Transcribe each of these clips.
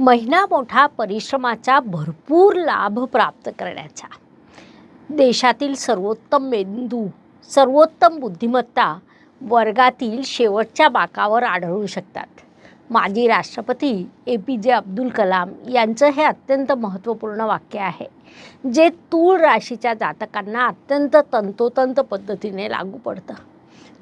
महिना मोठा परिश्रमाचा भरपूर लाभ प्राप्त करण्याचा. देशातील सर्वोत्तम मेंदू सर्वोत्तम बुद्धिमत्ता वर्गातील शेवटच्या बाकावर आढळू शकतात. माजी राष्ट्रपती ए पी जे अब्दुल कलाम यांचं हे अत्यंत महत्त्वपूर्ण वाक्य आहे जे तूळ राशीच्या जातकांना अत्यंत तंतोतंत पद्धतीने लागू पडतं.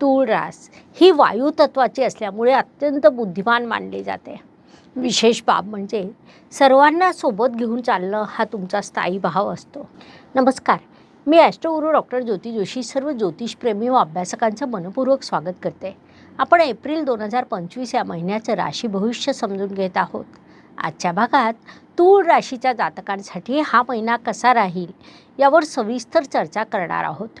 तूळ रास ही वायुतत्वाची असल्यामुळे अत्यंत बुद्धिमान मानली जाते. विशेष बाब म्हणजे सर्वांना सोबत घेऊन चालणं हा तुमचा स्थायी भाव असतो. नमस्कार. मी ॲस्ट्रोगुरू डॉक्टर ज्योती जोशी सर्व ज्योतिषप्रेमी व अभ्यासकांचं मनपूर्वक स्वागत करते. आपण एप्रिल दोन हजार पंचवीस या महिन्याचं राशी भविष्य समजून घेत आहोत. आजच्या भागात तूळ राशीच्या जातकांसाठी हा महिना कसा राहील यावर सविस्तर चर्चा करणार आहोत.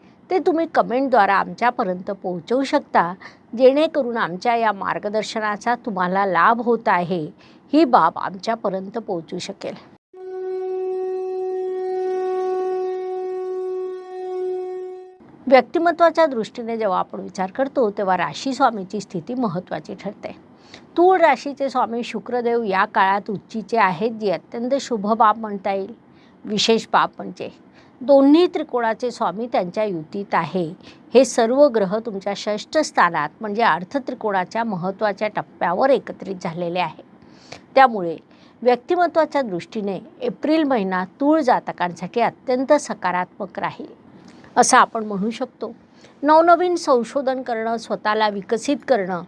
ते तुम्ही कमेंटद्वारा आमच्यापर्यंत पोहोचवू शकता. जेणेकरून आमच्या या मार्गदर्शनाचा तुम्हाला लाभ होत आहे. ही बाब आमच्यापर्यंत पोहोचू शकेल. व्यक्तिमत्वाच्या दृष्टीने जेव्हा आपण विचार करतो तेव्हा राशी स्वामीची स्थिती महत्त्वाची ठरते. तूळ राशीचे स्वामी शुक्रदेव या काळात उच्चीचे आहेत जी अत्यंत शुभ बाब म्हणता येईल. विशेष बाब म्हणजे दोन्ही त्रिकोणाचे स्वामी त्यांच्या युतीत आहे. हे सर्व ग्रह तुमच्या षष्ठ स्थानात म्हणजे अर्थत्रिकोणाच्या महत्त्वाच्या टप्प्यावर एकत्रित झालेले आहे. त्यामुळे व्यक्तिमत्वाच्या दृष्टीने एप्रिल महिना तूळ जातकांसाठी अत्यंत सकारात्मक राहील. असं आपण म्हणू शकतो. नवनवीन संशोधन करणं स्वतःला विकसित करणं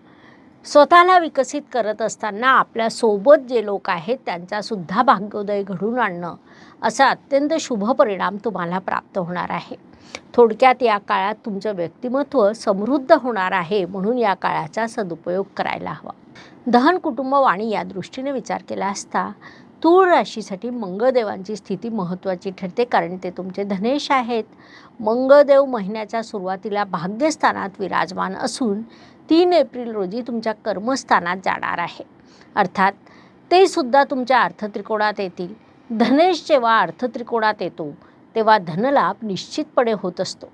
स्वतःला विकसित करत असताना आपल्यासोबत जे लोक आहेत त्यांचासुद्धा भाग्योदय घडून आणणं असा अत्यंत शुभ परिणाम तुम्हाला प्राप्त होणार आहे. थोडक्यात या काळात तुमचं व्यक्तिमत्व समृद्ध होणार आहे म्हणून या काळाचा सदुपयोग करायला हवा. दहन कुटुंब वाणी या दृष्टीने विचार केला असता तूळ राशीसाठी मंगळदेवांची स्थिती महत्त्वाची ठरते कारण ते तुमचे धनेश आहेत. मंगळदेव महिन्याच्या सुरुवातीला भाग्यस्थानात विराजमान असून तीन एप्रिल रोजी तुमच्या कर्मस्थानात जाणार आहे. अर्थात ते सुद्धा तुमच्या अर्थत्रिकोणात येतील. धनेश जेव्हा अर्थत्रिकोणात येतो तेव्हा धनलाभ निश्चितपणे होत असतो.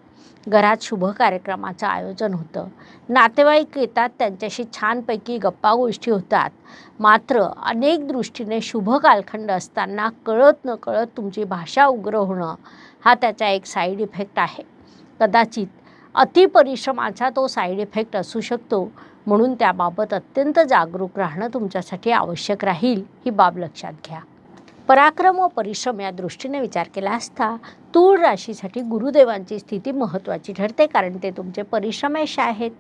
घरात शुभ कार्यक्रमाचं आयोजन होतं. नातेवाईक येतात त्यांच्याशी छानपैकी गप्पा गोष्टी होतात. मात्र अनेक दृष्टीने शुभ कालखंड असताना कळत न कळत तुमची भाषा उग्र होणं हा त्याचा एक साईड इफेक्ट आहे. कदाचित अतिपरिश्रमाचा तो साईड इफेक्ट असू शकतो म्हणून त्याबाबत अत्यंत जागरूक राहणं तुमच्यासाठी आवश्यक राहील ही बाब लक्षात घ्या. पराक्रम व परिश्रम या दृष्टीने विचार केला असता तूळ राशीसाठी गुरुदेवांची स्थिती महत्त्वाची ठरते कारण ते तुमचे परिश्रमेश आहेत.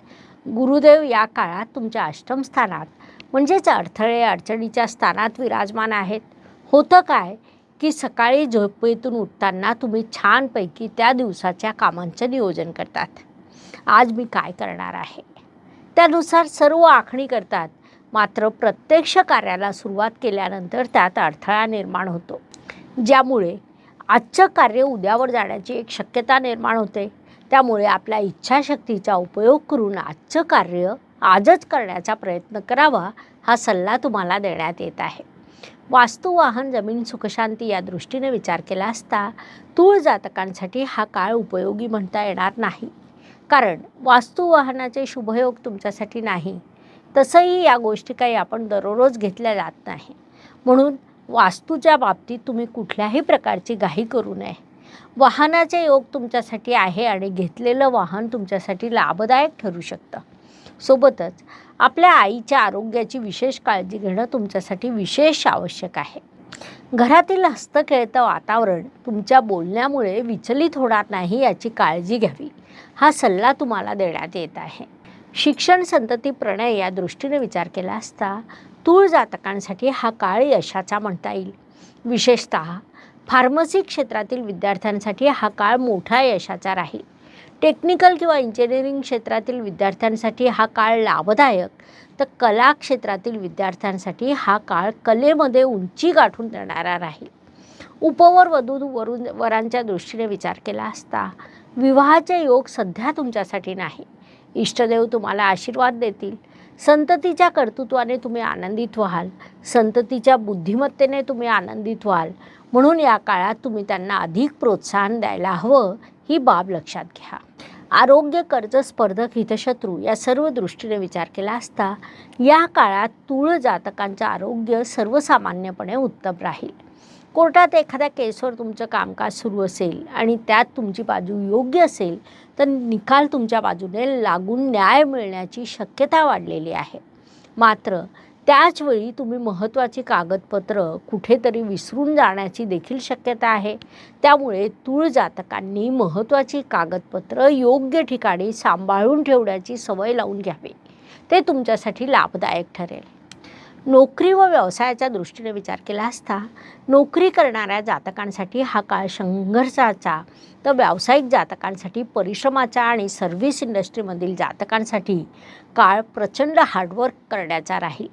गुरुदेव या काळात तुमच्या अष्टम स्थानात म्हणजेच अडथळे अडचणीच्या स्थानात विराजमान आहेत. होतं काय? की सकाळी झोपेतून उठताना तुम्ही छानपैकी त्या दिवसाच्या कामांचं नियोजन करतात. आज मी काय करणार आहे? त्यानुसार सर्व आखणी करतात. मात्र प्रत्यक्ष कार्याला सुरुवात केल्यानंतर त्यात अडथळा निर्माण होतो. ज्यामुळे आजचं कार्य उद्यावर जाण्याची एक शक्यता निर्माण होते. त्यामुळे आपल्या इच्छाशक्तीचा उपयोग करून आजचं कार्य आजच करण्याचा प्रयत्न करावा हा सल्ला तुम्हाला देण्यात येत आहे. वास्तू वाहन जमीन सुखशांती या दृष्टीने विचार केला असता तूळ जातकांसाठी हा काळ उपयोगी म्हणता येणार नाही. कारण वास्तू वाहनाचे शुभयोग तुमच्यासाठी नाही तसंही या गोष्टी काही आपण दररोज घेतल्या जात नाही. म्हणून वास्तूच्या बाबतीत तुम्ही कुठल्याही प्रकारची घाई करू नये. वाहनाचे योग तुमच्यासाठी आहे आणि घेतलेलं वाहन तुमच्यासाठी लाभदायक ठरू शकतं. सोबतच आपल्या आईच्या आरोग्याची विशेष काळजी घेणं तुमच्यासाठी विशेष आवश्यक आहे. घरातील हस्तखेळतं वातावरण तुमच्या बोलण्यामुळे विचलित होणार नाही याची काळजी घ्यावी. हा सल्ला तुम्हाला देण्यात येत आहे. शिक्षण संतती प्रणय या दृष्टीने विचार केला असता तूळ जातकांसाठी हा काळ यशाचा म्हणता येईल. विशेषत फार्मसी क्षेत्रातील विद्यार्थ्यांसाठी हा काळ मोठा यशाचा राहील. टेक्निकल किंवा इंजिनिअरिंग क्षेत्रातील विद्यार्थ्यांसाठी हा काळ लाभदायक तर कला क्षेत्रातील विद्यार्थ्यांसाठी हा काळ कलेमध्ये उंची गाठून देणारा राहील. उपवर वधू वरून वरांच्या दृष्टीने विचार केला असता विवाहाचे योग सध्या तुमच्यासाठी नाही. इष्टदेव तुम्हाला आशीर्वाद देतील. संततीच्या कर्तृत्वाने तुम्ही आनंदित व्हाल. संततीच्या बुद्धिमत्तेने तुम्ही आनंदित व्हाल. म्हणून या काळात तुम्ही त्यांना अधिक प्रोत्साहन द्यायला हवं ही बाब लक्षात घ्या. आरोग्य कर्ज स्पर्धक हितशत्रू या सर्व दृष्टीने विचार केला असता या काळात तूळ जातकांचं आरोग्य सर्वसामान्यपणे उत्तम राहील. कोर्टात एखाद्या केसवर तुमचं कामकाज सुरू असेल आणि त्यात तुमची बाजू योग्य असेल तर निकाल तुमच्या बाजूने लागून न्याय मिळण्याची शक्यता वाढलेली आहे. मात्र त्याचवेळी तुम्ही महत्त्वाची कागदपत्र कुठेतरी विसरून जाण्याची देखील शक्यता आहे. त्यामुळे तूळ जातकांनी महत्त्वाची कागदपत्र योग्य ठिकाणी सांभाळून ठेवण्याची सवय लावून घ्यावी. ते तुमच्यासाठी लाभदायक ठरेल. नोकरी व व्यवसायाच्या दृष्टीने विचार केला असता नोकरी करणाऱ्या जातकांसाठी हा काळ संघर्षाचा तर व्यावसायिक जातकांसाठी परिश्रमाचा आणि सर्व्हिस इंडस्ट्रीमधील जातकांसाठी काळ प्रचंड हार्डवर्क करण्याचा राहील.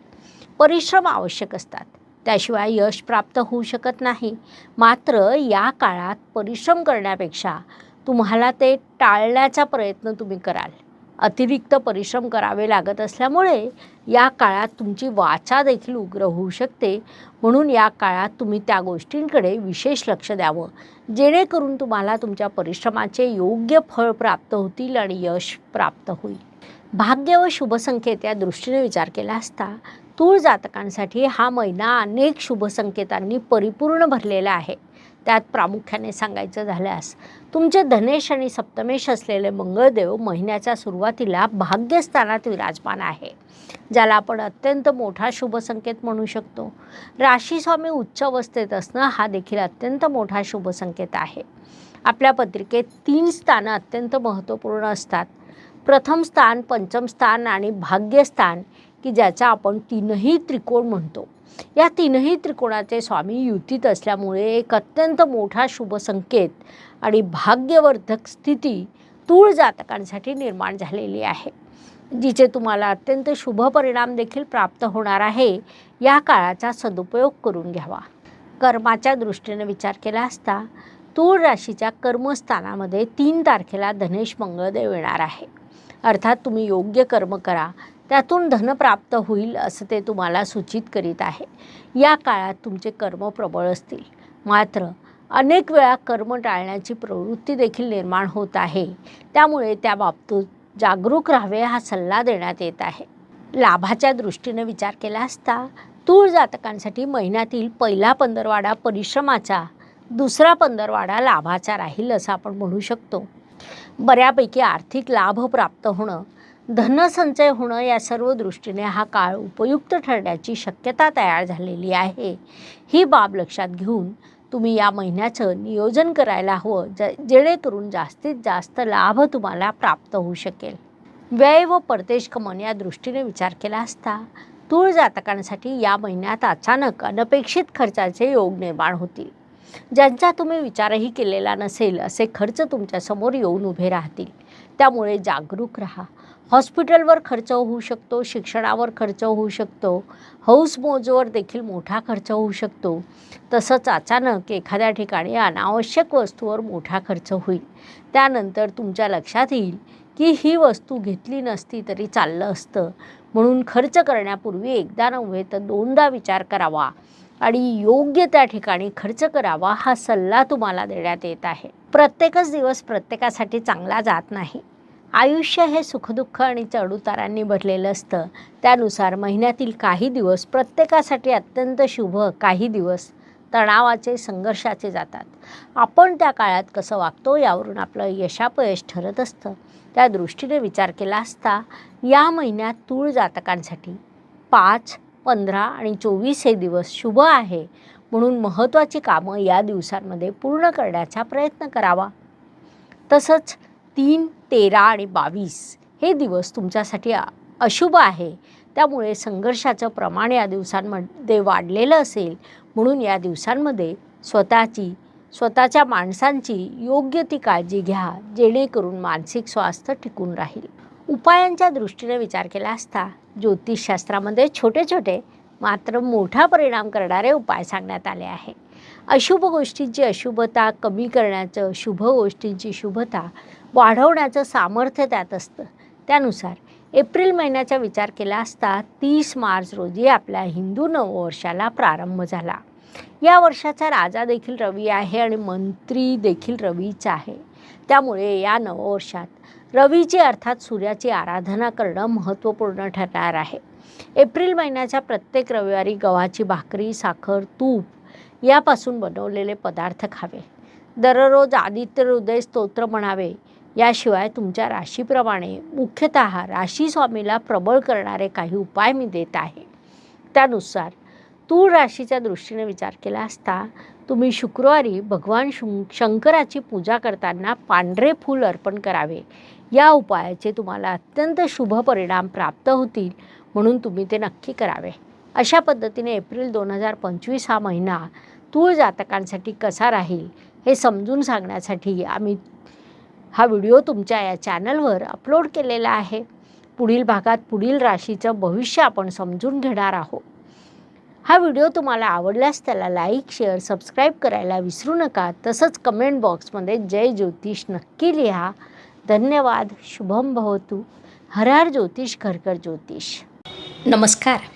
परिश्रम आवश्यक असतात. त्याशिवाय यश प्राप्त होऊ शकत नाही. मात्र या काळात परिश्रम करण्यापेक्षा तुम्हाला ते टाळण्याचा प्रयत्न तुम्ही कराल. अतिरिक्त परिश्रम करावे लागत असल्यामुळे या काळात तुमची वाचा देखील उग्र होऊ शकते. म्हणून या काळात तुम्ही त्या गोष्टींकडे विशेष लक्ष द्यावं. जेणेकरून तुम्हाला तुमच्या परिश्रमाचे योग्य फळ प्राप्त होतील आणि यश प्राप्त होईल. भाग्य व शुभसंकेत या दृष्टीने विचार केला असता तूळ जातकांसाठी हा महिना अनेक शुभसंकेतांनी परिपूर्ण भरलेला आहे. त्यात प्रामुख्याने सांगायचं झाल्यास तुमचे धनेश आणि सप्तमेश असलेले मंगळदेव महिन्याच्या सुरुवातीला भाग्यस्थानात विराजमान आहे ज्याला आपण अत्यंत मोठा शुभसंकेत म्हणू शकतो. राशीस्वामी उच्च अवस्थेत असणं हा देखील अत्यंत मोठा शुभसंकेत आहे. आपल्या पत्रिकेत तीन स्थानं अत्यंत महत्त्वपूर्ण असतात. प्रथम स्थान पंचम स्थान आणि भाग्यस्थान की ज्याचा आपण तीनही त्रिकोण म्हणतो. या तीनही त्रिकोणाचे स्वामी युतीत असल्यामुळे एक अत्यंत मोठा शुभसंकेत आणि भाग्यवर्धक स्थिती तूळ जातकांसाठी निर्माण झालेली आहे जिचे तुम्हाला अत्यंत शुभ परिणाम देखील प्राप्त होणार आहे या काळाचा सदुपयोग करून घ्यावा. कर्माच्या दृष्टीने विचार केला असता तूळ राशीच्या कर्मस्थानामध्ये तीन तारखेला धनेश मंगळदेव येणार आहे. अर्थात तुम्ही योग्य कर्म करा त्यातून धन प्राप्त होईल असं ते तुम्हाला सूचित करीत आहे. या काळात तुमचे कर्म प्रबळ असतील. मात्र अनेक वेळा कर्म टाळण्याची प्रवृत्ती देखील निर्माण होत आहे. त्यामुळे त्या बाबतीत जागरूक राहावे हा सल्ला देण्यात येत आहे. लाभाच्या दृष्टीने विचार केला असता तूळ जातकांसाठी महिन्यातील पहिला पंधरवाडा परिश्रमाचा दुसरा पंधरवाडा लाभाचा राहील असं आपण म्हणू शकतो. बऱ्यापैकी आर्थिक लाभ प्राप्त होणं धनसंचय होणं या सर्व दृष्टीने हा काळ उपयुक्त ठरण्याची शक्यता तयार झालेली आहे. ही बाब लक्षात घेऊन तुम्ही या महिन्याचं नियोजन करायला हवं ज जेणेकरून जास्तीत जास्त लाभ तुम्हाला प्राप्त होऊ शकेल. व्यय व परदेश कमन या दृष्टीने विचार केला असता तूळ जातकांसाठी या महिन्यात अचानक अनपेक्षित खर्चाचे योग निर्माण होतील. ज्यांचा तुम्ही विचारही केलेला नसेल असे खर्च तुमच्यासमोर येऊन उभे राहतील. त्यामुळे जागरूक राहा. हॉस्पिटलवर खर्च होऊ शकतो शिक्षणावर खर्च होऊ शकतो हौस मोजवर देखील मोठा खर्च होऊ शकतो. तसंच अचानक एखाद्या ठिकाणी अनावश्यक वस्तूवर मोठा खर्च होईल. त्यानंतर तुमच्या लक्षात येईल की ही वस्तू घेतली नसती तरी चाललं असतं. म्हणून खर्च करण्यापूर्वी एकदा नव्हे तर दोनदा विचार करावा आणि योग्य त्या ठिकाणी खर्च करावा हा सल्ला तुम्हाला देण्यात येत आहे. प्रत्येकच दिवस प्रत्येकासाठी चांगला जात नाही. आयुष्य हे सुखदुःख आणि चढउतारांनी भरलेलं असतं. त्यानुसार महिन्यातील काही दिवस प्रत्येकासाठी अत्यंत शुभ काही दिवस तणावाचे संघर्षाचे जातात. आपण त्या काळात कसं वागतो यावरून आपलं यशापयश ठरत असतं. त्या दृष्टीने विचार केला असता या महिन्यात तूळ जातकांसाठी पाच पंधरा आणि चोवीस हे दिवस शुभ आहे. म्हणून महत्त्वाची कामं या दिवसांमध्ये पूर्ण करण्याचा प्रयत्न करावा. तसंच तीन तेरा आणि बावीस हे दिवस तुमच्यासाठी अशुभ आहे. त्यामुळे संघर्षाचं प्रमाण या दिवसांमध्ये वाढलेलं असेल. म्हणून या दिवसांमध्ये स्वतःची स्वतःच्या माणसांची योग्य ती काळजी घ्या जेणेकरून मानसिक स्वास्थ्य टिकून राहील. उपायांच्या दृष्टीने विचार केला असता ज्योतिषशास्त्रामध्ये छोटे छोटे मात्र मोठा परिणाम करणारे उपाय सांगण्यात आले आहे. अशुभ गोष्टींची अशुभता कमी करण्याचं शुभ गोष्टींची शुभता वाढवण्याचं सामर्थ्य त्यात असतं. त्यानुसार एप्रिल महिन्याचा विचार केला असता तीस मार्च रोजी आपल्या हिंदू नववर्षाला प्रारंभ झाला. या वर्षाचा राजा देखील रवी आहे आणि मंत्री देखील रवीचा आहे. त्यामुळे या नववर्षात रवीची अर्थात सूर्याची आराधना करणं महत्त्वपूर्ण ठरणार आहे. एप्रिल महिन्याच्या प्रत्येक रविवारी गव्हाची भाकरी साखर तूप यापासून बनवलेले पदार्थ खावे. दररोज आदित्य हृदय स्तोत्र म्हणावे. याशिवाय तुमच्या राशीप्रमाणे मुख्यतः राशी स्वामीला प्रबळ करणारे काही उपाय मी देत आहे. त्यानुसार तूळ राशीच्या दृष्टीने विचार केला असता तुम्ही शुक्रवारी भगवान शं शंकराची पूजा करताना पांढरे फूल अर्पण करावे. या उपायाचे तुम्हाला अत्यंत शुभ परिणाम प्राप्त होतील म्हणून तुम्ही ते नक्की करावे. अशा पद्धतीने एप्रिल दोन हजार पंचवीस हा महिना तूळ जातकांसाठी कसा राहील हे समजून सांगण्यासाठी आम्ही हा व्हिडिओ तुमच्या या चॅनलवर अपलोड केलेला आहे. पुढील भागात पुढील राशीचं भविष्य आपण समजून घेणार आहोत. हा व्हिडिओ तुम्हाला आवडल्यास त्याला लाईक शेअर सबस्क्राईब करायला विसरू नका. तसंच कमेंट बॉक्समध्ये जय ज्योतिष नक्की लिहा. धन्यवाद. शुभम भवतू. हर हर ज्योतिष घरकर ज्योतिष. नमस्कार.